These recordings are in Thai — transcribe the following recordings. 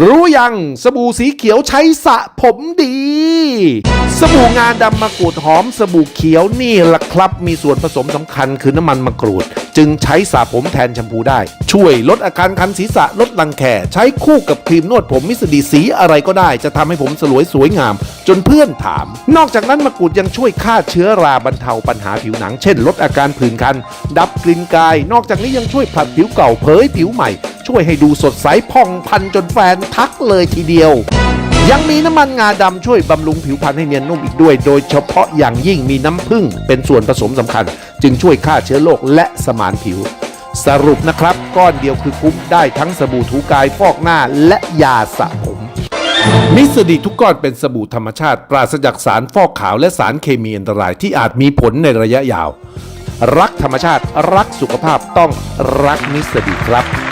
รู้ยังสบู่สีเขียวใช้สระผมดี สบู่งาดำมะกรูดหอมสบู่เขียวนี่แหละครับ มีส่วนผสมสำคัญคือน้ำมันมะกรูด จึงใช้สระผมแทนแชมพูได้ ช่วยลดอาการคันศีรษะลดรังแคใช้คู่กับครีมนวดผมมิสดีสีอะไรก็ได้ จะทำให้ผมสลวยสวยงาม จนเพื่อนถาม นอกจากนั้นมะกรูดยังช่วยฆ่าเชื้อราบรรเทาปัญหาผิวหนัง เช่น ลดอาการผื่นคัน ดับกลิ่นกาย นอกจากนี้ยังช่วยผลัดผิวเก่าเผยผิวใหม่ ช่วยให้ดูสดใสผ่องพันจนแฟนทักเลยทีเดียว ยังมีน้ำมันงาดำช่วยบำรุงผิวพรรณให้เนียนนุ่มอีกด้วย โดยเฉพาะอย่างยิ่งมีน้ำผึ้งเป็นส่วนผสมสำคัญ จึงช่วยฆ่าเชื้อโรคและสมานผิว สรุปนะครับ ก้อนเดียวคือคุ้มได้ทั้งสบู่ถูกายฟอกหน้าและยาสระผมมิสดีทุกก้อนเป็นสบู่ธรรมชาติ ปราศจากสารฟอกขาวและสารเคมีอันตรายที่อาจมีผลในระยะยาว รักธรรมชาติรักสุขภาพต้องรักมิสดีครับ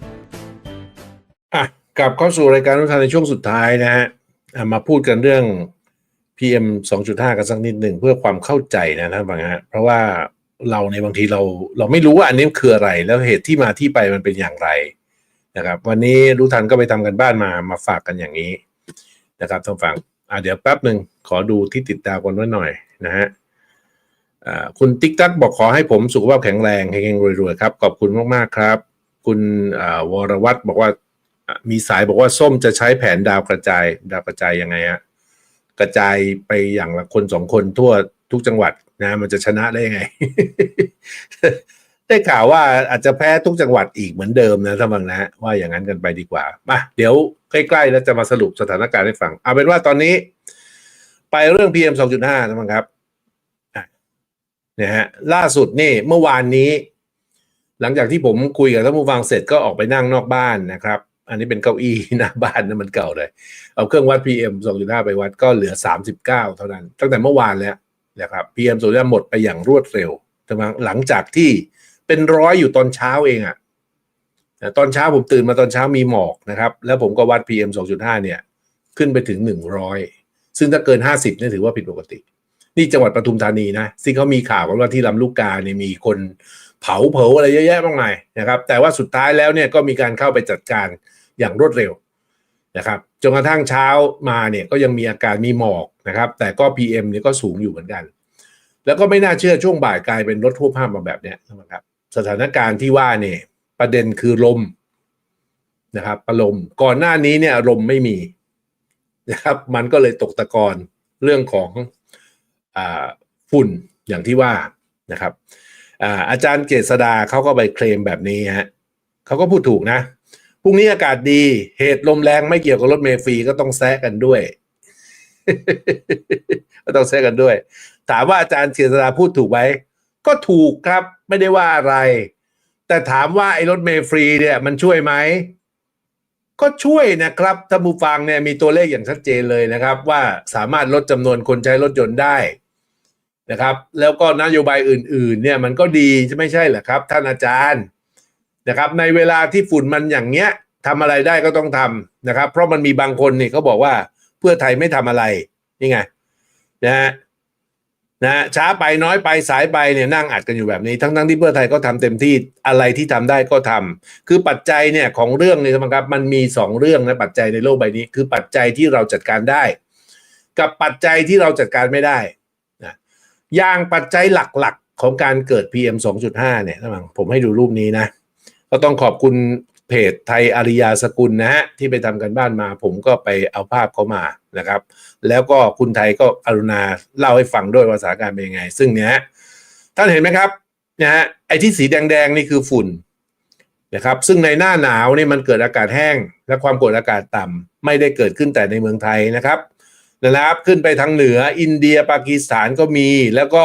ะ กลับเข้าสู่รายการทุกท่านในช่วงสุดท้ายนะฮะมาพูดกันเรื่อง PM 2.5 กันสักนิดหนึ่งเพื่อความเข้าใจนะท่านฟังฮะเพราะว่าเราในบางทีเราเราไม่รู้ว่าอันนี้คืออะไร แล้วเหตุที่มาที่ไปมันเป็นอย่างไรนะครับ วันนี้รู้ทันก็ไปทำกันบ้านมามาฝากกันอย่างนี้นะครับท่านฟังอะเดี๋ยวแป๊บหนึ่งขอดูที่ติดตามกันไว้หน่อยนะฮะคุณติ๊กตักบอกขอให้ผมสุขภาพแข็งแรงเฮงๆรวยๆครับ ขอบคุณมากๆครับ คุณวรวัตรบอกว่า มีสายบอกว่าส้มจะใช้แผนดาวกระจาย ดาวกระจายยังไงฮะกระจายไปอย่างละคนสองคนทั่วทุกจังหวัดนะ มันจะชนะได้ยังไง ได้ข่าวว่าอาจจะแพ้ทุกจังหวัดอีกเหมือนเดิมนะท่านฟังนะ ว่าอย่างนั้นกันไปดีกว่ามาเดี๋ยวใกล้ๆแล้วจะมาสรุปสถานการณ์ให้ฟังเอาเป็นว่าตอนนี้ ไปเรื่อง PM 2.5ท่านฟังครับนะฮะล่าสุดนี่เมื่อวานนี้ หลังจากที่ผมคุยกับท่านผู้ฟังเสร็จก็ออกไปนั่งนอกบ้านนะครับ อันนี้เป็นเก้าอี้หน้าบ้านนะมันเก่าเลย เอาเครื่องวัด PM 2.5 ไปวัดก็เหลือ 39 เท่านั้น ตั้งแต่เมื่อวานแล้วนะครับ PM 2.5หมดไปอย่างรวดเร็วแต่หลังจากที่เป็นร้อยอยู่ตอนเช้าเองอะ่ะตอนเช้าผมตื่นมาตอนเช้ามีหมอกนะครับ แล้วผมก็วัด PM 2.5 เนี่ย ขึ้นไปถึง 100 ซึ่งถ้าเกิน 50เนี่ยถือว่าผิดปกติ นี่จังหวัดปทุมธานีนะซึ่งเขามีข่าวกันว่าที่ลำลูกกาเนี่ยมีคน เผาเผาอะไรเยอะแยะมากมายนะครับ แต่ว่าสุดท้ายแล้วเนี่ยก็มีการเข้าไปจัดการอย่างรวดเร็วนะครับจนกระทั่งเช้ามาเนี่ยก็ยังมีอาการมีหมอกนะครับ แต่ก็ PM เนี่ยก็สูงอยู่เหมือนกัน แล้วก็ไม่น่าเชื่อช่วงบ่ายกลายเป็นรถทั่วภาพมาแบบเนี้ยนะครับสถานการณ์ที่ว่าเนี่ยประเด็นคือลมนะครับประลมก่อนหน้านี้เนี่ยลมไม่มีนะครับ มันก็เลยตกตะกอนเรื่องของอฝุ่นอย่างที่ว่านะครับ อาอาจารย์เกษดาเขาก็ไปเคลมแบบนี้ฮะเขาก็พูดถูกนะพรุ่งนี้อากาศดี เหตุลมแรงไม่เกี่ยวกับรถเมฟรีก็ต้องแซะกันด้วย ก็ต้องแซะกันด้วย ถามว่าอาจารย์เกษดาพูดถูกไหมก็ถูกครับ ไม่ได้ว่าอะไร แต่ถามว่าไอ้รถเมฟรีเนี่ย มันช่วยไหม ก็ช่วยนะครับถ้าผู้ฟังเนี่ยมีตัวเลขอย่างชัดเจนเลยนะครับ ว่าสามารถลดจำนวนคนใช้รถยนต์ได้ นะครับ แล้วก็นโยบายอื่นๆเนี่ยมันก็ดีใช่ไม่ใช่เหรอครับ ท่านอาจารย์นะครับ ในเวลาที่ฝุ่นมันอย่างเงี้ยทำอะไรได้ก็ต้องทำนะครับ เพราะมันมีบางคนเนี่ยเขาบอกว่าเพื่อไทยไม่ทำอะไรนี่ไงนะฮะนะช้าไปน้อยไปสายไปเนี่ยนั่งอัดกันอยู่แบบนี้ ทั้งๆที่เพื่อไทยก็ทำเต็มที่อะไรที่ทำได้ก็ทำคือปัจจัยเนี่ยของเรื่องนี่นะครับมันมีสองเรื่องนะปัจจัยในโลกใบนี้ คือปัจจัยที่เราจัดการได้ กับปัจจัยที่เราจัดการไม่ได้ อย่างปัจจัยหลักๆ ของการเกิด PM 2.5 เนี่ยท่านผังผมให้ดูรูปนี้นะ ก็ต้องขอบคุณเพจไทยอาริยาสกุลนะฮะ ที่ไปทำกันบ้านมา ผมก็ไปเอาภาพเขามานะครับ แล้วก็คุณไทยก็อรุณาเล่าให้ฟังด้วยว่าสถานการณ์เป็นยังไง ซึ่งเนี้ยท่านเห็นไหมครับนะฮะไอ้ที่สีแดงๆนี่คือฝุ่นนะครับซึ่งในหน้าหนาวนี่มันเกิดอากาศแห้ง และความกดอากาศต่ำไม่ได้เกิดขึ้นแต่ในเมืองไทยนะครับ นะครับขึ้นไปทางเหนืออินเดียปากีสถานก็มี แล้วก็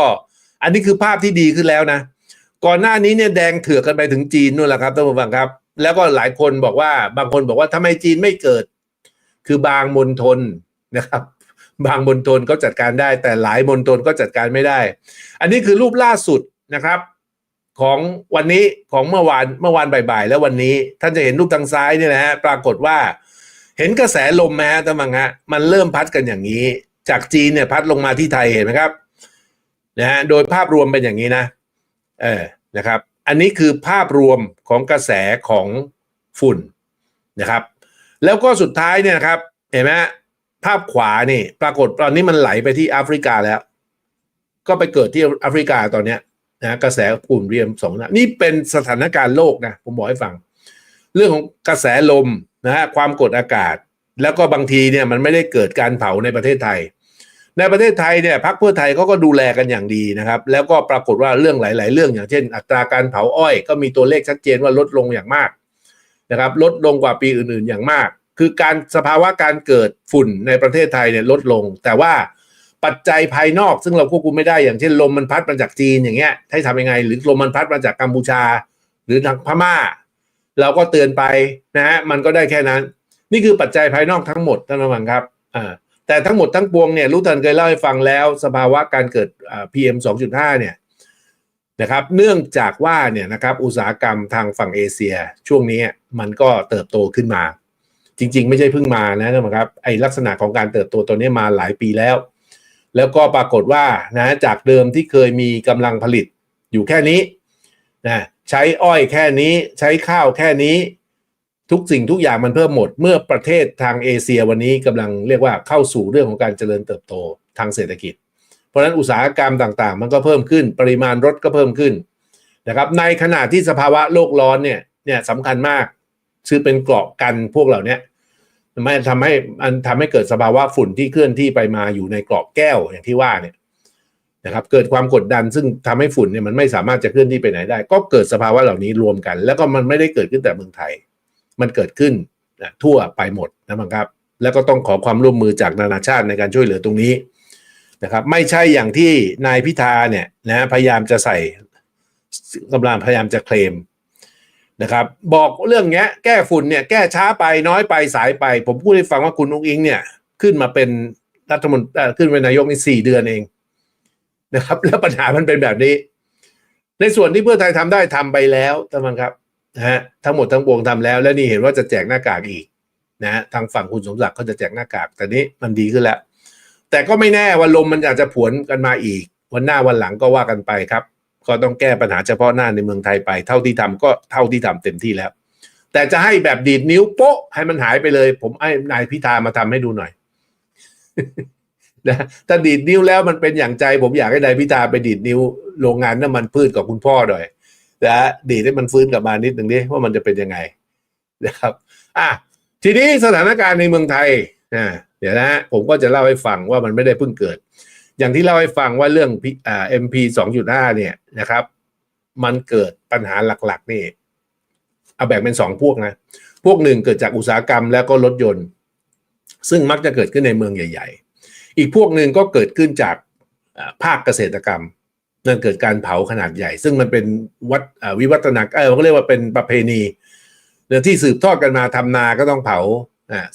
อันนี้คือภาพที่ดีขึ้นแล้วนะ ก่อนหน้านี้เนี่ยแดงเถือกกันไปถึงจีนนู่นแหละครับท่านผู้ฟังครับ แล้วก็หลายคนบอกว่าบางคนบอกว่าทำไมจีนไม่เกิด คือบางมณฑลนะครับ บางมณฑลก็จัดการได้ แต่หลายมณฑลก็จัดการไม่ได้ อันนี้คือรูปล่าสุดนะครับของวันนี้ของเมื่อวานเมื่อวานบ่ายๆ แล้ววันนี้ท่านจะเห็นรูปทางซ้ายเนี่ยนะฮะปรากฏว่า เห็นกระแสลมไหมฮะท่านมังฮะมันเริ่มพัดกันอย่างนี้ จากจีนเนี่ยพัดลงมาที่ไทยเห็นไหมครับนะฮะโดยภาพรวมเป็นอย่างนี้นะเออนะครับ อันนี้คือภาพรวมของกระแสของฝุ่นนะครับ แล้วก็สุดท้ายเนี่ยครับ เห็นไหมภาพขวานี่ ปรากฏตอนนี้มันไหลไปที่แอฟริกาแล้ว ก็ไปเกิดที่แอฟริกาตอนเนี้ยนะกระแสฝุ่นเรียมสองนะนี่เป็นสถานการณ์โลกนะผมบอกให้ฟัง เรื่องของกระแสลม นะฮะความกดอากาศ แล้วก็บางทีเนี่ยมันไม่ได้เกิดการเผาในประเทศไทย ในประเทศไทยเนี่ยพรรคเพื่อไทยเขาก็ดูแลกันอย่างดีนะครับ แล้วก็ปรากฏว่าเรื่องหลาย ๆ เรื่องอย่างเช่น อัตราการเผาอ้อย ก็มีตัวเลขชัดเจนว่าลดลงอย่างมากนะครับลดลงกว่าปีอื่น ๆ อย่างมาก คือการสภาวะการเกิดฝุ่นในประเทศไทยเนี่ยลดลง แต่ว่าปัจจัยภายนอกซึ่งเราควบคุมไม่ได้อย่างเช่นลมมันพัดมาจากจีนอย่างเงี้ยให้ทำยังไง หรือลมมันพัดมาจากกัมพูชา หรือทางพม่า เราก็เตือนไปนะฮะมันก็ได้แค่นั้น นี่คือปัจจัยภายนอกทั้งหมดท่านผู้ฟังครับอ่าแต่ทั้งหมดทั้งปวงเนี่ยรู้ทันเคยเล่าให้ฟังแล้ว สภาวะการเกิดอ่ PM 2.5 เนี่ยนะครับเนื่องจากว่าเนี่ยนะครับอุตสาหกรรมทางฝั่งเอเชียช่วงนี้มันก็เติบโตขึ้นมา จริง ๆ ไม่ใช่เพิ่งมานะนผู้ชมครับไอลักษณะของการเติบโตตัวนี้มาหลายปีแล้ว แล้วก็ปรากฏว่านะจากเดิมที่เคยมีกำลังผลิตอยู่แค่นี้นะ ใช้อ้อยแค่นี้ใช้ข้าวแค่นี้ ทุกสิ่งทุกอย่างมันเพิ่มหมด เมื่อประเทศทางเอเชียวันนี้กำลังเรียกว่าเข้าสู่เรื่องของการเจริญเติบโตทางเศรษฐกิจ เพราะฉะนั้นอุตสาหกรรมต่างๆ มันก็เพิ่มขึ้น ปริมาณรถก็เพิ่มขึ้นนะครับในขณะที่สภาวะโลกร้อนเนี่ยเนี่ยสำคัญมากคือเป็นเกราะกันพวกเหล่านี้ยไม่ทำให้มันทำให้เกิดสภาวะฝุ่นที่เคลื่อนที่ไปมาอยู่ในกรอบแก้วอย่างที่ว่าเนี่ย นะครับเกิดความกดดันซึ่งทำให้ฝุ่นเนี่ยมันไม่สามารถจะเคลื่อนที่ไปไหนได้ ก็เกิดสภาวะเหล่านี้รวมกัน แล้วก็มันไม่ได้เกิดขึ้นแต่เมืองไทย มันเกิดขึ้นนะทั่วไปหมดนะครับ แล้วก็ต้องขอความร่วมมือจากนานาชาติในการช่วยเหลือตรงนี้นะครับ ไม่ใช่อย่างที่นายพิธาเนี่ยนะพยายามจะใส่กำลังพยายามจะเคลมนะครับ บอกเรื่องเนี้ย แก้ฝุ่นเนี่ยแก้ช้าไปน้อยไปสายไป ผมพูดให้ฟังว่าคุณอุ้งอิงเนี่ยขึ้นมาเป็นรัฐมนตรีขึ้นเป็นนายกในสี่เดือนเอง นะครับ แล้วปัญหามันเป็นแบบนี้ ในส่วนที่เพื่อไทยทำได้ทำไปแล้วท่านผู้ครับนะฮะทั้งหมดทั้งปวงทำแล้ว และนี่เห็นว่าจะแจกหน้ากากอีกนะฮะทางฝั่งคุณสมศักดิ์เขาจะแจกหน้ากาก แต่นี้มันดีขึ้นแล้ว แต่ก็ไม่แน่ว่าลมมันอาจจะผวนกันมาอีก วันหน้าวันหลังก็ว่ากันไปครับ ก็ต้องแก้ปัญหาเฉพาะหน้าในเมืองไทยไป เท่าที่ทำก็เท่าที่ทำเต็มที่แล้ว แต่จะให้แบบดีดนิ้วโป๊ะให้มันหายไปเลย ผมให้นายพิธามาทำให้ดูหน่อย นะถ้าดีดนิ้วแล้วมันเป็นอย่างใจ ผมอยากให้นายพิธาไปดีดนิ้วโรงงานน้ำมันพืชกับคุณพ่อหน่อยนะดีดให้มันฟื้นกลับมานิดหนึ่งดิว่ามันจะเป็นยังไงนะครับ อะทีนี้สถานการณ์ในเมืองไทยอ่าเดี๋ยวนะผมก็จะเล่าให้ฟังว่ามันไม่ได้เพิ่งเกิด อย่างที่เล่าให้ฟังว่าเรื่องอ่า MP สองจุดห้าเนี่ยนะครับ มันเกิดปัญหาหลักๆนี่เอาแบ่งเป็นสองพวกนะ พวกหนึ่งเกิดจากอุตสาหกรรมแล้วก็รถยนต์ ซึ่งมักจะเกิดขึ้นในเมืองใหญ่ ๆ อีกพวกหนึ่งก็เกิดขึ้นจากภาคเกษตรกรรมนั่นเกิดการเผาขนาดใหญ่ ซึ่งมันเป็นวัดวิวัฒนาเออเขาเรียกว่าเป็นประเพณีเรื่อที่สืบทอดกันมาทำนาก็ต้องเผา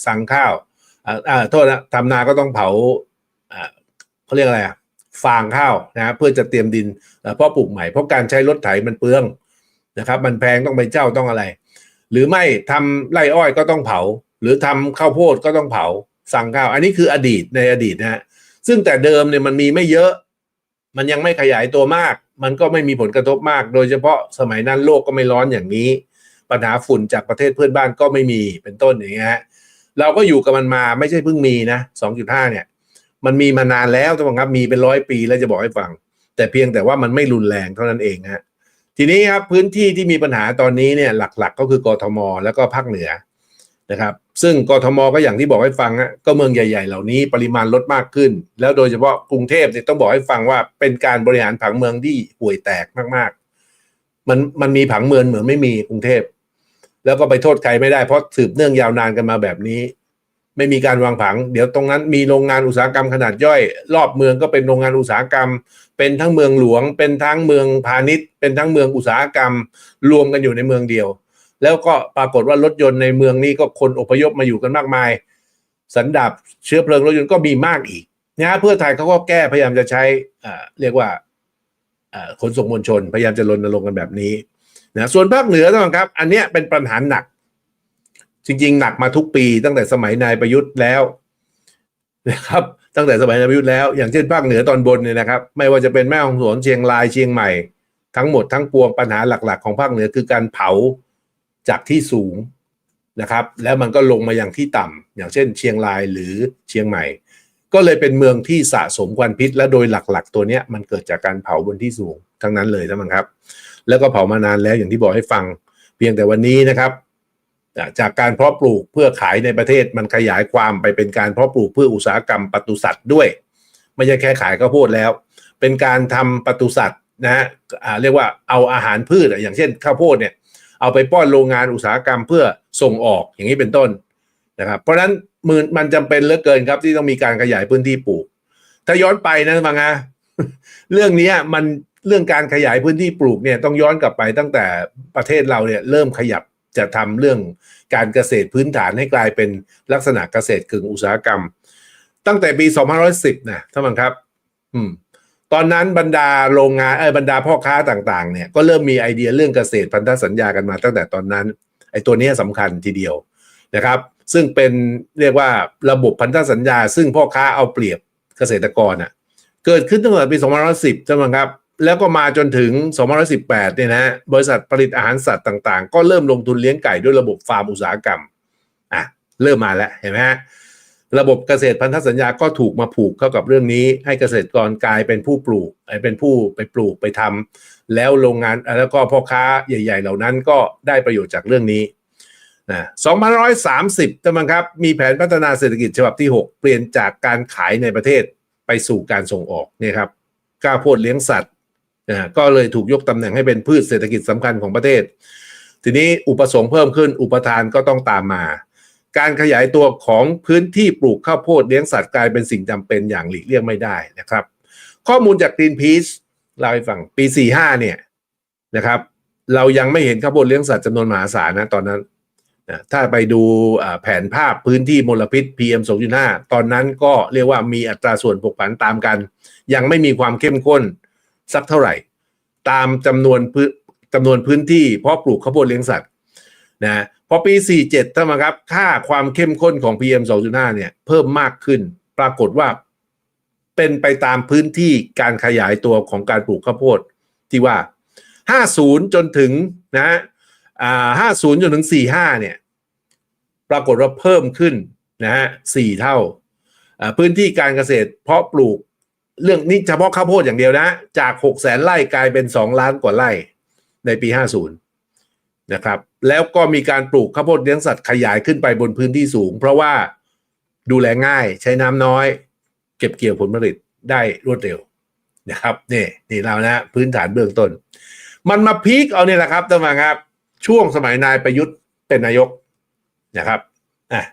สั่งข้าวอ่าอ่าโทษนะทำนาก็ต้องเผาเขาเรียกอะไรอะฟางข้าวนะเพื่อจะเตรียมดินเอ่อเพาะปลูกใหม่เพราะการใช้รถไถมันเปลืองนะครับ มันแพงต้องไปเจ้าต้องอะไร หรือไม่ทำไร่อ้อยก็ต้องเผา หรือทำข้าวโพดก็ต้องเผา สั่งข้าว อันนี้คืออดีตในอดีตนะฮะซึ่งแต่เดิมเนี่ยมันมีไม่เยอะ มันยังไม่ขยายตัวมาก มันก็ไม่มีผลกระทบมาก โดยเฉพาะสมัยนั้นโลกก็ไม่ร้อนอย่างนี้ ปัญหาฝุ่นจากประเทศเพื่อนบ้านก็ไม่มีเป็นต้นอย่างเงี้ยฮะเราก็อยู่กับมันมาไม่ใช่เพิ่งมีนะ2.5เนี่ย มันมีมานานแล้วทุกคนครับมีเป็นร้อยปีแล้วจะบอกให้ฟัง แต่เพียงแต่ว่ามันไม่รุนแรงเท่านั้นเองฮะทีนี้ครับพื้นที่ที่มีปัญหาตอนนี้เนี่ยหลักๆ ก็คือกทม แล้วก็ภาคเหนือ นะครับซึ่งกทมก็อย่างที่บอกให้ฟังฮะก็เมืองใหญ่ ๆ เหล่านี้ปริมาณลดมากขึ้น แล้วโดยเฉพาะกรุงเทพเนี่ยต้องบอกให้ฟังว่าเป็นการบริหารผังเมืองที่ห่วยแตกมากๆ มันมันมีผังเมืองเหมือนไม่มีกรุงเทพ แล้วก็ไปโทษใครไม่ได้เพราะสืบเนื่องยาวนานกันมาแบบนี้ ไม่มีการวางผัง เดี๋ยวตรงนั้นมีโรงงานอุตสาหกรรมขนาดย่อย รอบเมืองก็เป็นโรงงานอุตสาหกรรม เป็นทั้งเมืองหลวง เป็นทั้งเมืองพาณิชย์ เป็นทั้งเมืองอุตสาหกรรม รวมกันอยู่ในเมืองเดียว แล้วก็ปรากฏว่ารถยนต์ในเมืองนี้ก็คนอพยพมาอยู่กันมากมาย สันดาบเชื้อเพลิงรถยนต์ก็มีมากอีกนะเพื่อไทยเขาก็แก้พยายามจะใช้เรียกว่าอ่าขนส่งมวลชน พยายามจะรณรงค์กันแบบนี้นะส่วนภาคเหนือนะครับ อันเนี้ยเป็นปัญหาหนัก จริง ๆ หนักมาทุกปี ตั้งแต่สมัยนายประยุทธ์แล้วนะครับตั้งแต่สมัยนายประยุทธ์แล้ว อย่างเช่นภาคเหนือตอนบนเนี่ยนะครับ ไม่ว่าจะเป็นแม่ฮ่องสอนเชียงรายเชียงใหม่ ทั้งหมดทั้งปวงปัญหาหลัก ๆ ของภาคเหนือคือการเผา จากที่สูงนะครับ แล้วมันก็ลงมาอย่างที่ต่ำอย่างเช่น เชียงรายหรือเชียงใหม่ ก็เลยเป็นเมืองที่สะสมควันพิษ และโดยหลักๆ ตัวเนี้ยมันเกิดจากการเผาบนที่สูงทั้งนั้นเลยท่านผู้ชมครับ แล้วก็เผามานานแล้วอย่างที่บอกให้ฟัง เพียงแต่วันนี้นะครับจากการเพาะปลูกเพื่อขายในประเทศมันขยายความไปเป็นการเพาะปลูกเพื่ออุตสาหกรรมปศุสัตว์ด้วย ไม่ใช่แค่ขายข้าวโพดแล้ว เป็นการทำปศุสัตว์นะฮะเรียกว่าเอาอาหารพืชอย่างเช่นข้าวโพดเนี่ย เอาไปป้อนโรงงานอุตสาหกรรมเพื่อส่งออกอย่างนี้เป็นต้นนะครับ เพราะฉะนั้นมือมันจำเป็นเหลือเกินครับที่ต้องมีการขยายพื้นที่ปลูก ถ้าย้อนไปนะฟังะเรื่องนี้มันเรื่องการขยายพื้นที่ปลูกเนี่ยต้องย้อนกลับไปตั้งแต่ประเทศเราเนี่ยเริ่มขยับจะทำเรื่องการเกษตรพื้นฐานให้กลายเป็นลักษณะเกษตรกึ่งอุตสาหกรรม ตั้งแต่ปี 2510 นะท่านผู้ชมครับ อืม ตอนนั้นบรรดาโรงงานเออบรรดาพ่อค้าต่างๆเนี่ยก็เริ่มมีไอเดียเรื่องเกษตรพันธสัญญากันมาตั้งแต่ตอนนั้นไอ้ตัวนี้ยสำคัญทีเดียวนะครับ ซึ่งเป็นเรียกว่าระบบพันธสัญญา ซึ่งพ่อค้าเอาเปรียบเกษตรกรอะเกิดขึ้นตั้งแต่ปี2510ใช่ไหมครับ แล้วก็มาจนถึง2518 เนี่ยนะบริษัทผลิตอาหารสัตว์ต่างๆ ก็เริ่มลงทุนเลี้ยงไก่ด้วยระบบฟาร์มอุตสาหกรรมอะเริ่มมาแล้วเห็นไหมฮะ ระบบเกษตรพันธสัญญาก็ถูกมาผูกเข้ากับเรื่องนี้ ให้เกษตรกรกลายเป็นผู้ปลูกเป็นผู้ไปปลูกไปทำแล้วโรงงานแล้วก็พ่อค้าใหญ่ ๆ เหล่านั้นก็ได้ประโยชน์จากเรื่องนี้นะ2530ท่านผู้ชมครับ มีแผนพัฒนาเศรษฐกิจฉบับที่ 6 เปลี่ยนจากการขายในประเทศไปสู่การส่งออกเนี่ยครับกล้าโพดเลี้ยงสัตว์นะก็เลยถูกยกตำแหน่งให้เป็นพืชเศรษฐกิจสำคัญของประเทศ ทีนี้อุปสงค์เพิ่มขึ้นอุปทานก็ต้องตามมา การขยายตัวของพื้นที่ปลูกข้าวโพดเลี้ยงสัตว์กลายเป็นสิ่งจำเป็นอย่างหลีกเลี่ยงไม่ได้นะครับ ข้อมูลจาก Greenpeace เล่าให้ฟังปี 45 เนี่ยนะครับ เรายังไม่เห็นข้าวโพดเลี้ยงสัตว์จำนวนมหาศาลนะตอนนั้นนะถ้าไปดูแผนภาพพื้นที่มลพิษ PM 2.5 ตอนนั้นก็เรียกว่ามีอัตราส่วนผกผันตามกัน ยังไม่มีความเข้มข้นสักเท่าไหร่ ตามจำนวนพื้นจำนวนพื้นที่เพาะปลูกข้าวโพดเลี้ยงสัตว์ นะพอปี 47ท่านผู้ชมครับ ค่าความเข้มข้นของ PM 2.5เนี่ยเพิ่มมากขึ้น ปรากฏว่าเป็นไปตามพื้นที่การขยายตัวของการปลูกข้าวโพดที่ว่า 50 จนถึงนะฮะอ่า50 จนถึง 45 เนี่ย ปรากฏว่าเพิ่มขึ้นนะฮะ4เท่าอ่า พื้นที่การเกษตรเพาะปลูกเรื่องนี้เฉพาะข้าวโพดอย่างเดียวนะ จาก 6 แสนไร่กลายเป็น 2 ล้านกว่าไร่ในปี 50 นะครับ แล้วก็มีการปลูกข้าวโพดเลี้ยงสัตว์ขยายขึ้นไปบนพื้นที่สูง เพราะว่าดูแลง่ายใช้น้ำน้อย เก็บเกี่ยวผลผลิตได้รวดเร็วนะครับนี่นี่เรานะพื้นฐานเบื้องต้น มันมาพีคเอาเนี่ยแหละครับท่านผู้ชมครับ ช่วงสมัยนายประยุทธ์เป็นนายกนะครับอะ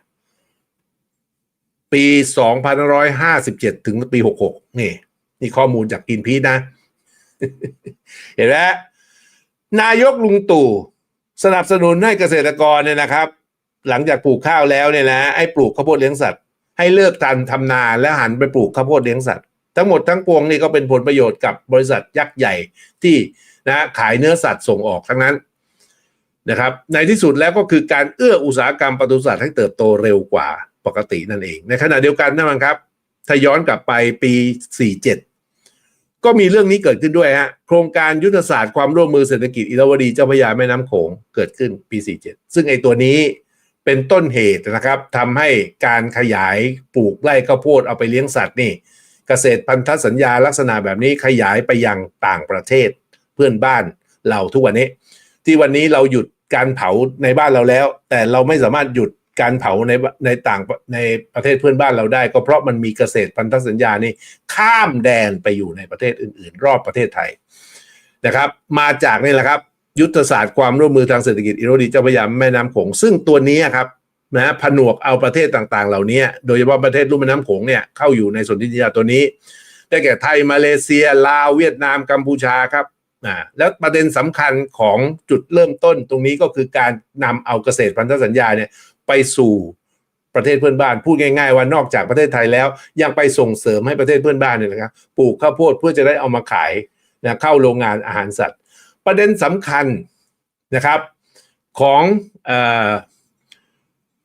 ปี 2557 ถึงปี 66 นี่ นี่ข้อมูลจากกินพีชนะ เห็นไหมนายกลุงตู่ สนับสนุนให้เกษตรกรเนี่ยนะครับ หลังจากปลูกข้าวแล้วเนี่ยนะให้ปลูกข้าวโพดเลี้ยงสัตว์ให้เลิกทันทำนาและหันไปปลูกข้าวโพดเลี้ยงสัตว์ทั้งหมดทั้งปวงนี่ก็เป็นผลประโยชน์กับบริษัทยักษ์ใหญ่ที่นะขายเนื้อสัตว์ส่งออกทั้งนั้นนะครับ ในที่สุดแล้วก็คือการเอื้ออุตสาหกรรมปศุสัตว์ให้เติบโตเร็วกว่าปกตินั่นเอง ในขณะเดียวกันนะครับถ้าย้อนกลับไปปี 47 ก็มีเรื่องนี้เกิดขึ้นด้วยฮะโครงการยุทธศาสตร์ความร่วมมือเศรษฐกิจอิราวดีเจ้าพระยาแม่น้ำโขงเกิดขึ้นปี 47 ซึ่งไอ้ตัวนี้เป็นต้นเหตุนะครับทำให้การขยายปลูกไร่ข้าวโพดเอาไปเลี้ยงสัตว์นี่ เกษตรพันธสัญญาลักษณะแบบนี้ขยายไปยังต่างประเทศเพื่อนบ้านเราทุกวันนี้ ที่วันนี้เราหยุดการเผาในบ้านเราแล้ว แต่เราไม่สามารถหยุด การเผาในในต่างในประเทศเพื่อนบ้านเราได้ ก็เพราะมันมีเกษตรพันธสัญญานี่ข้ามแดนไปอยู่ในประเทศอื่น ๆ รอบประเทศไทยนะครับ มาจากนี่แหละครับ ยุทธศาสตร์ความร่วมมือทางเศรษฐกิจอิโรดีเจ้าพระยาแม่น้ำโขงซึ่งตัวนี้ครับนะผนวกเอาประเทศต่างๆ เหล่านี้โดยเฉพาะประเทศลุ่มแม่น้ำโขงเนี่ยเข้าอยู่ในสนธิสัญญาตัวนี้ ได้แก่ไทยมาเลเซีย ลาวเวียดนามกัมพูชาครับอ่าแล้วประเด็นสำคัญของจุดเริ่มต้นตรงนี้ก็คือการนำเอาเกษตรพันธสัญญาเนี่ย ไปสู่ประเทศเพื่อนบ้านพูดง่ายๆว่านอกจากประเทศไทยแล้ว ยังไปส่งเสริมให้ประเทศเพื่อนบ้านเนี่ยนะครับปลูกข้าวโพดเพื่อจะได้เอามาขายนะเข้าโรงงานอาหารสัตว์ ประเด็นสำคัญนะครับของ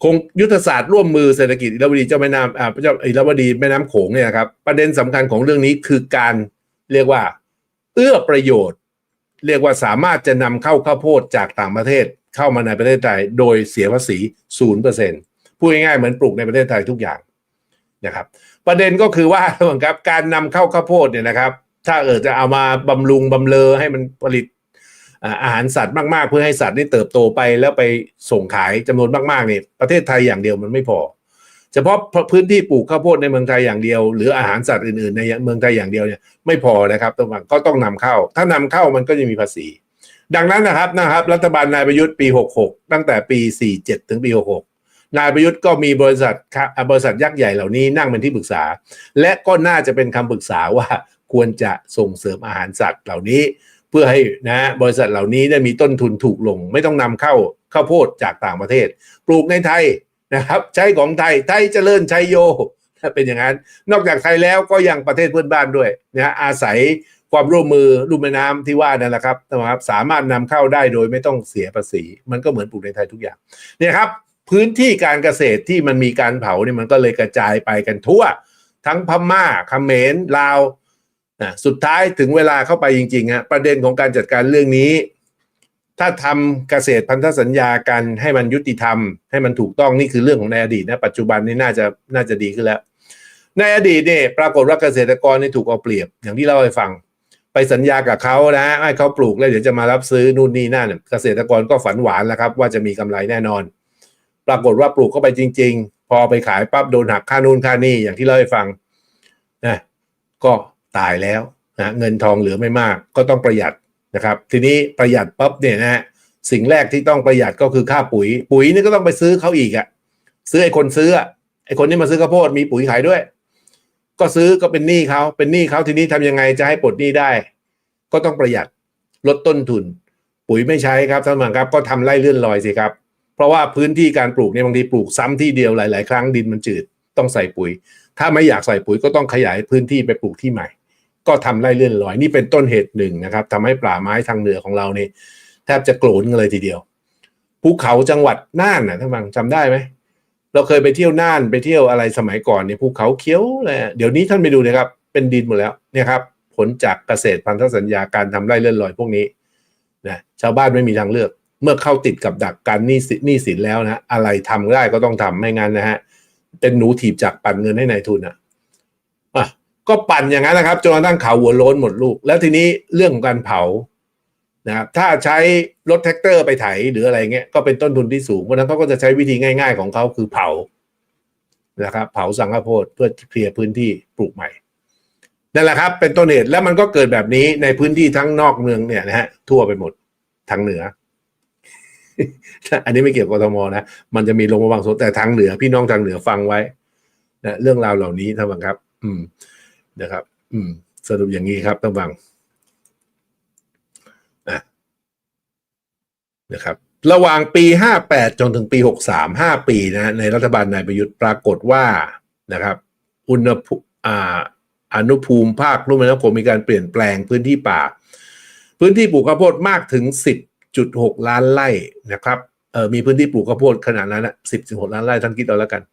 คงยุทธศาสตร์ร่วมมือเศรษฐกิจอิรวดีเจ้าแม่น้ำอ่าเจ้าอิรวดีแม่น้ำโขงเนี่ยครับประเด็นสำคัญของเรื่องนี้คือการเรียกว่า เอื้อประโยชน์ เรียกว่าสามารถจะนำเข้าข้าวโพดจากต่างประเทศ เข้ามาในประเทศไทยโดยเสียภาษีศูนย์เปอร์เซ็นพูดง่ายๆเหมือนปลูกในประเทศไทยทุกอย่างนะครับ ประเด็นก็คือว่าครับการนำเข้าข้าวโพดเนี่ยนะครับ ถ้าเออจะเอามาบำรุงบำเลอให้มันผลิตอาหารสัตว์มากๆ เพื่อให้สัตว์นี่เติบโตไปแล้วไปส่งขายจำนวนมากๆเนี่ยประเทศไทยอย่างเดียวมันไม่พอ เฉพาะพื้นที่ปลูกข้าวโพดในเมืองไทยอย่างเดียว หรืออาหารสัตว์อื่นๆในเมืองไทยอย่างเดียวเนี่ยไม่พอนะครับต้องก็ต้องนำเข้า ถ้านำเข้ามันก็จะมีภาษี ดังนั้นนะครับนะครับ รัฐบาลนายประยุทธ์ปี 66 ตั้งแต่ปี 47 ถึงปี 66 นายประยุทธ์ก็มีบริษัทครับบริษัทยักษ์ใหญ่เหล่านี้นั่งเป็นที่ปรึกษา และก็น่าจะเป็นคำปรึกษาว่าควรจะส่งเสริมอาหารสัตว์เหล่านี้ เพื่อให้นะบริษัทเหล่านี้ได้มีต้นทุนถูกลง ไม่ต้องนำเข้าข้าวโพดจากต่างประเทศ ปลูกในไทยนะครับ ใช้ของไทยไทยเจริญชัยโยถ้าเป็นอย่างนั้น นอกจากไทยแล้วก็ยังประเทศเพื่อนบ้านด้วยนะอาศัย ความร่วมมือลุ่มแม่น้ำที่ว่านั่นแหละครับนะครับ สามารถนำเข้าได้โดยไม่ต้องเสียภาษี มันก็เหมือนปลูกในไทยทุกอย่าง เนี่ยครับ พื้นที่การเกษตรที่มันมีการเผาเนี่ยมันก็เลยกระจายไปกันทั่ว ทั้งพม่าเขมรลาวนะสุดท้ายถึงเวลาเข้าไปจริงๆฮะประเด็นของการจัดการเรื่องนี้ ถ้าทำเกษตรพันธสัญญากันให้มันยุติธรรม ให้มันถูกต้องนี่คือเรื่องของในอดีตนะปัจจุบันนี่น่าจะน่าจะดีขึ้นแล้ว ในอดีตเนี่ยปรากฏว่าเกษตรกรนี่ถูกเอาเปรียบ อย่างที่เล่าให้ฟัง ไปสัญญากับเขานะให้เขาปลูกแล้วเดี๋ยวจะมารับซื้อนู่นนี่นั่นเกษตรกรก็ฝันหวานแล้วครับ ว่าจะมีกำไรแน่นอน ปรากฏว่าปลูกเข้าไปจริง ๆ พอไปขายปั๊บโดนหักค่านู่นค่านี่อย่างที่เล่าให้ฟังนะก็ตายแล้วนะเงินทองเหลือไม่มากก็ต้องประหยัดนะครับ ทีนี้ประหยัดปั๊บเนี่ยนะสิ่งแรกที่ต้องประหยัดก็คือค่าปุ๋ย ปุ๋ยนี่ก็ต้องไปซื้อเขาอีกอะซื้อไอ้คนซื้อไอ้คนที่มาซื้อข้าวโพดมีปุ๋ยขายด้วย ก็ซื้อก็เป็นหนี้เขาเป็นหนี้เขาทีนี้ทำยังไงจะให้ปลดหนี้ได้ ก็ต้องประหยัดลดต้นทุน ปุ๋ยไม่ใช้ครับท่านผู้ชมครับ ก็ทำไร่เลื่อนลอยสิครับ เพราะว่าพื้นที่การปลูกเนี่ยบางทีปลูกซ้ำที่เดียวหลาย ๆ ครั้งดินมันจืดต้องใส่ปุ๋ย ถ้าไม่อยากใส่ปุ๋ยก็ต้องขยายพื้นที่ไปปลูกที่ใหม่ ก็ทำไร่เลื่อนลอย นี่เป็นต้นเหตุหนึ่งนะครับทำให้ป่าไม้ทางเหนือของเราเนี่ยแทบจะโกรนกันเลยทีเดียวภูเขาจังหวัดน่านนะท่านฟังจำได้ไหม เราเคยไปเที่ยวน่านไปเที่ยวอะไรสมัยก่อนเนี่ยภูเขาเขียวเลยเดี๋ยวนี้ท่านไปดูนะครับ เป็นดินหมดแล้วเนี่ยครับผลจากเกษตรพันธสัญญาการทำไร่เลื่อนลอยพวกนี้นะชาวบ้านไม่มีทางเลือก เมื่อเข้าติดกับดักการหนี้สินหนี้สินแล้วนะอะไรทำได้ก็ต้องทำไม่งั้นนะฮะเป็นหนูถีบจากปั่นเงินให้นายทุนอะอะก็ปั่นอย่างนั้นนะครับจนกระทั่งเขาหัวโล้นหมดลูก แล้วทีนี้เรื่องของการเผา นะครับถ้าใช้รถแท็กเตอร์ไปไถหรืออะไรเงี้ยก็เป็นต้นทุนที่สูงเพราะฉะนั้นเขาก็จะใช้วิธีง่าย ๆ ของเขาคือเผานะครับเผาสังข้าวโพดเพื่อเคลียร์พื้นที่ปลูกใหม่นั่นแหละครับ เป็นต้นเหตุแล้วมันก็เกิดแบบนี้ในพื้นที่ทั้งนอกเมืองเนี่ยนะฮะทั่วไปหมดทางเหนือ อันนี้ไม่เกี่ยวกับกทมนะ มันจะมีลงมาบางส่วนแต่ทางเหนือ พี่น้องทางเหนือฟังไว้นะเรื่องราวเหล่านี้ท่านฟังครับ อืมนะครับ อืม สรุปอย่างนี้ครับท่านฟังอะ นะครับระหว่างปี 58 จนถึงปี 63 5 ปีนะในรัฐบาลนายประยุทธ์ปรากฏว่านะครับอุณหภูมิอ่าอนุภูมิภาครุ่มแม่น้ำโขงมีการเปลี่ยนแปลงพื้นที่ป่า พื้นที่ปลูกข้าวโพดมากถึง 10.6 ล้านไร่นะครับเออมีพื้นที่ปลูกข้าวโพดขนาดนั้นนะ10.6 ล้านไร่ท่านคิดเอาแล้วกัน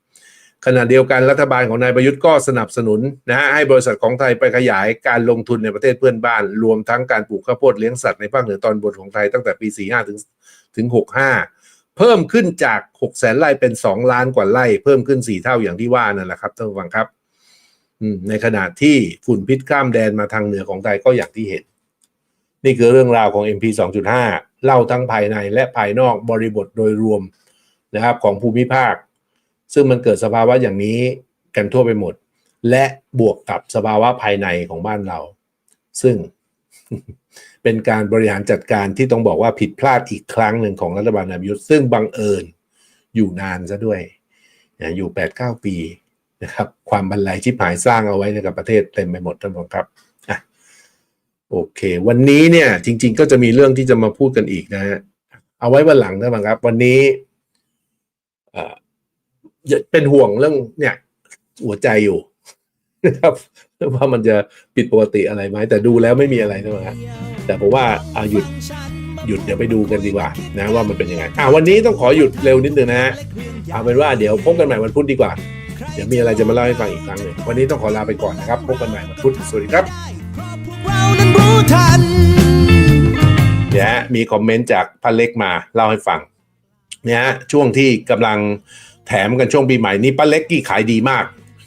ขณะเดียวกันรัฐบาลของนายประยุทธ์ก็สนับสนุนนะฮะให้บริษัทของไทยไปขยายการลงทุนในประเทศเพื่อนบ้าน รวมทั้งการปลูกข้าวโพดเลี้ยงสัตว์ในภาคเหนือตอนบนของไทยตั้งแต่ปี 45 ถึง ถึง 65 เพิ่มขึ้นจาก6แสนไร่เป็น 2 ล้านกว่าไร่เพิ่มขึ้น 4 เท่าอย่างที่ว่านั่นแหละครับท่านผู้ฟังครับในขณะที่ฝุ่นพิษข้ามแดนมาทางเหนือของไทยก็อย่างที่เห็น นี่คือเรื่องราวของ MP 2.5 เล่าทั้งภายในและภายนอกบริบทโดยรวมนะครับของภูมิภาค ซึ่งมันเกิดสภาวะอย่างนี้กันทั่วไปหมด และบวกกับสภาวะภายในของบ้านเรา ซึ่ง เป็นการบริหารจัดการที่ต้องบอกว่าผิดพลาดอีกครั้งหนึ่งของรัฐบาลนายยุทธซึ่งบังเอิญอยู่นานซะด้วย อยู่8-9ปีนะครับ ความบรรลัยที่ผายสร้างเอาไว้ในกับประเทศเต็มไปหมดท่านผู้ชมครับอโอเค วันนี้เนี่ยจริง ๆ ก็จะมีเรื่องที่จะมาพูดกันอีกนะฮะเอาไว้วันหลังท่านผู้ชมครับ วันนี้เป็นห่วงเรื่องเนี่ยหัวใจอยู่ นะครับว่ามันจะผิดปกติอะไรไหมแต่ดูแล้วไม่มีอะไรนะฮะแต่ผมว่าเอาหยุดหยุดเดี๋ยวไปดูกันดีกว่านะว่ามันเป็นยังไงอ่าวันนี้ต้องขอหยุดเร็วนิดนึงนะฮะเอาเป็นว่าเดี๋ยวพบกันใหม่วันพุธดีกว่า เดี๋ยวมีอะไรจะมาเล่าให้ฟังอีกครั้งหนึ่งวันนี้ต้องขอลาไปก่อนนะครับ พบกันใหม่วันพุธสวัสดีครับเรานั้นรู้ทันเนี่ยฮะมีคอมเมนต์จากป้าเล็กมาเล่าให้ฟังเนี่ยฮะช่วงที่กำลังแถมกันช่วงปีใหม่นี้ป้าเล็กกี่ขายดีมาก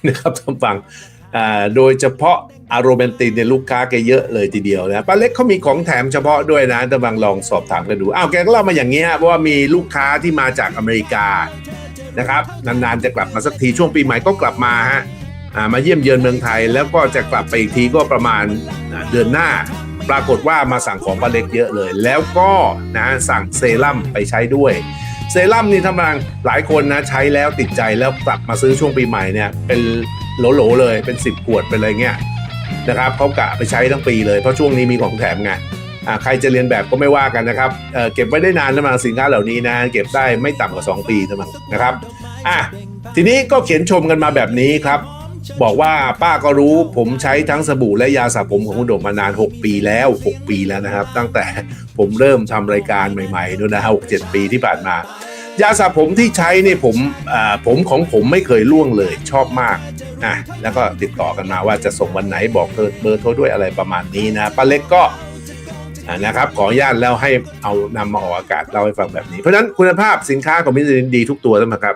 นะครับท่านฟังอ่า โดยเฉพาะอารมนตินเนี่ยลูกค้าแกเยอะเลยทีเดียวนะป้าเล็กเขามีของแถมเฉพาะด้วยนะท่านฟังลองสอบถามกันดูอ้าวแกก็เล่ามาอย่างนี้ฮะว่ามีลูกค้าที่มาจากอเมริกานะครับนานๆจะกลับมาสักทีช่วงปีใหม่ก็กลับมาฮะอ่ามาเยี่ยมเยือนเมืองไทย แล้วก็จะกลับไปอีกทีก็ประมาณเดือนหน้า ปรากฏว่ามาสั่งของป้าเล็กเยอะเลย แล้วก็นะสั่งเซรั่มไปใช้ด้วยเซรั่มนี่ท่านผู้ชมหลายคนนะใช้แล้วติดใจแล้วกลับมาซื้อช่วงปีใหม่เนี่ยเป็น โหลๆเลยเป็น 10 ขวดเป็นอะไรเงี้ยนะครับเขากะไปใช้ทั้งปีเลยเพราะช่วงนี้มีของแถมไงอ่าใครจะเรียนแบบก็ไม่ว่ากันนะครับเเก็บไว้ได้นานนะมาสินค้าเหล่านี้นะ เก็บได้ไม่ต่ำกว่า 2 ปีเท่านั้นนะครับอะทีนี้ก็เขียนชมกันมาแบบนี้ครับ บอกว่าป้าก็รู้ผมใช้ทั้งสบู่และยาสระผมของคุณโด่งมานาน 6 ปีแล้ว 6 ปีแล้วนะครับ ตั้งแต่ผมเริ่มทำรายการใหม่ๆนู่นนะหกเจ็ดปีที่ผ่านมา ยาสระผมที่ใช้เนี่ยผมผมของผมไม่เคยล่วงเลยชอบมากนะแล้วก็ติดต่อกันมาว่าจะส่งวันไหนบอกเบอร์เบอร์โทรด้วยอะไรประมาณนี้นะป้าเล็กก็นะครับขออนุญาตแล้วให้เอานำมาออกอากาศเล่าให้ฟังแบบนี้ เพราะฉะนั้นคุณภาพสินค้าของมิสลินดีทุกตัวนะครับ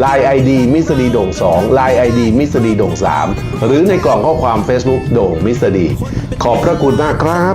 l i น์ ID มิสดีโด่ง2 l i น์ ID มิสดีโด่ง3 หรือในกล่องข้อความ Facebook โด่งมิสดีขอบพระคุณมากครับ